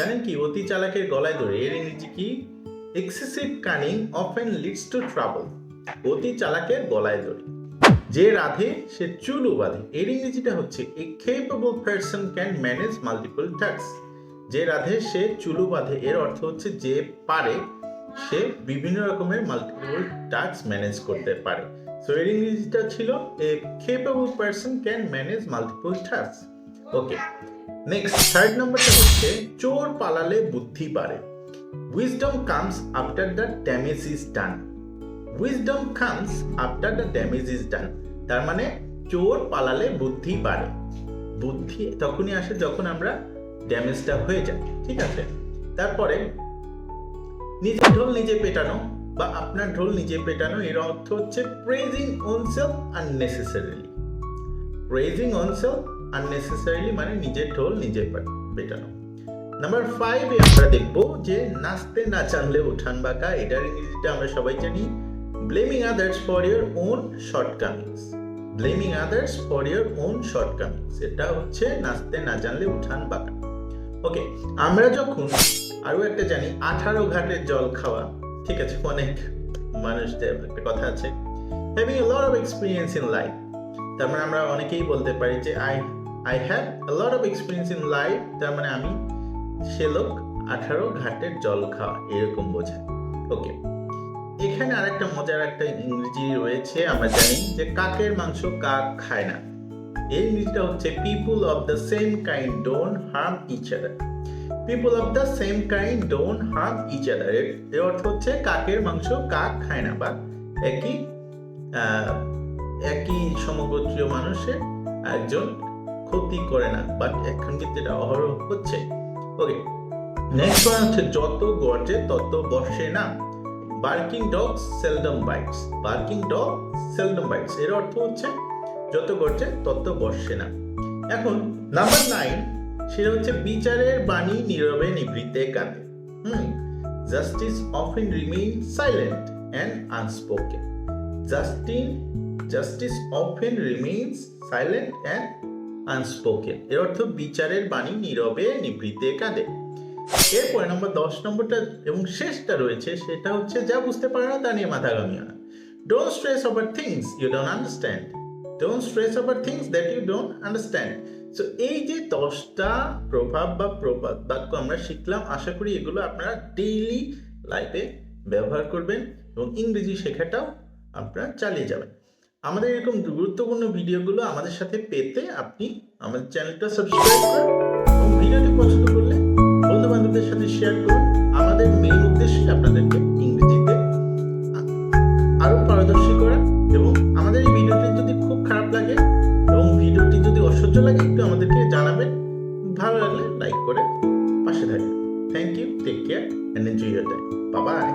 জানেন কি অতি চালাকের গলায় ধরে এর ইংরেজি কি? Excessive cunning often leads to trouble অতি চালাকের গলায় ধরে। যে রাধে, সে চুলু বাঁধে এর ইংরেজিটা হচ্ছে a capable person can manage multiple task যে রাধে, সে চুলু বাঁধে এর অর্থ হচ্ছে যে পারে, সে বিভিন্ন রকমের মাল্টিপল টাস্ক ম্যানেজ করতে পারে। সো এর ইংরেজিটা ছিল a capable person can manage multiple task okay next third নাম্বারটা হচ্ছে, চোর পালালে বুদ্ধি বাড়ে। Wisdom comes after the damage is done wisdom comes after the damage is done তার মানে চোর পালালে বুদ্ধি বাড়ে। বুদ্ধি তখনই আসে যখন আমরা ড্যামেজটা হয়ে যায় ঠিক আছে? তারপরে, নিজের ঢোল নিজে পেটানো বা আপনার ঢোল নিজে পেটানো, এর অর্থ হচ্ছে praising oneself unnecessarily praising oneself unnecessarily মানে নিজের ঢোল নিজে পেটানো নাম্বার ফাইভে আমরা দেখব যে নাচতে না জানলে উঠান বাঁকা, এটার ইংরেজিটা আমরা সবাই জানি blaming others for your own shortcomings blaming others for your own shortcomings এটা হচ্ছে নাচতে না জানলে উঠান বাঁকা। ওকে আমরা যখন আরও একটা জানি, আঠারো ঘাটের জল খাওয়া, ঠিক আছে, অনেক মানুষদের একটা কথা আছে। Having a lot of experience in life তার মানে আমরা অনেকেই বলতে পারি যে I I have lot of experience in life তার মানে আমি সে লোক আঠারো ঘাটের জল খাওয়া, এরকম বোঝায়। ওকে এখানে আরেকটা মজার একটা ইংরেজি রয়েছে, আমরা জানি যে কাকের মাংস কাক খায় না। এই ইংরেজিটা হচ্ছে people of the same kind don't harm each other people of the same kind don't harm each other এর অর্থ হচ্ছে, কাকের মাংস কাক খায় না, বা একই একই সমগোত্রীয় মানুষের একজন ক্ষতি করে না বাট এখন কিন্তু এটা অহরহ হচ্ছে ওকে নেক্সট ওয়ান হচ্ছে যত গর্জে তত বসে না। Barking dog seldom bites barking dog seldom bites এর অর্থ হচ্ছে যত গর্জে তত বসে না। এখন নাম্বার নাইন সেটা হচ্ছে বিচারের বাণী নীরবে নিবৃত্তে কাঁদে। হুম justice often remain silent and unspoken Justin justice often remains silent and unspoken এর অর্থ বিচারের বাণী নীরবে নিবৃত্তে কাঁদে। এরপরে নম্বর দশ নম্বরটা এবং শেষটা রয়েছে, সেটা হচ্ছে, যা বুঝতে পারে না, তা নিয়ে মাথা ঘামিও না। Don't stress over things you don't understand don't stress over things that you don't understand so এই যে দশটা প্রভাব বা প্রবাদ বাক্য আমরা শিখলাম, আশা করি এগুলো আপনারা ডেইলি লাইফে ব্যবহার করবেন এবং ইংরেজি শেখাটাও আপনারা চালিয়ে যাবেন। আমাদের এরকম গুরুত্বপূর্ণ ভিডিওগুলো আমাদের সাথে পেতে আপনি আমাদের চ্যানেলটা সাবস্ক্রাইব করুন ভিডিওটি পছন্দ করলে বন্ধু বান্ধবদের সাথে শেয়ার করুন। আমাদের মেইন উদ্দেশ্য আপনাদেরকে ইংরেজিতে আ- আরও পারদর্শী করা এবং আমাদের এই ভিডিওটি যদি খুব খারাপ লাগে এবং ভিডিওটি যদি অসহ্য লাগে, একটু আমাদেরকে জানাবেন। ভালো লাগলে লাইক করে পাশে থাকবেন। Thank you take care and enjoy your time bye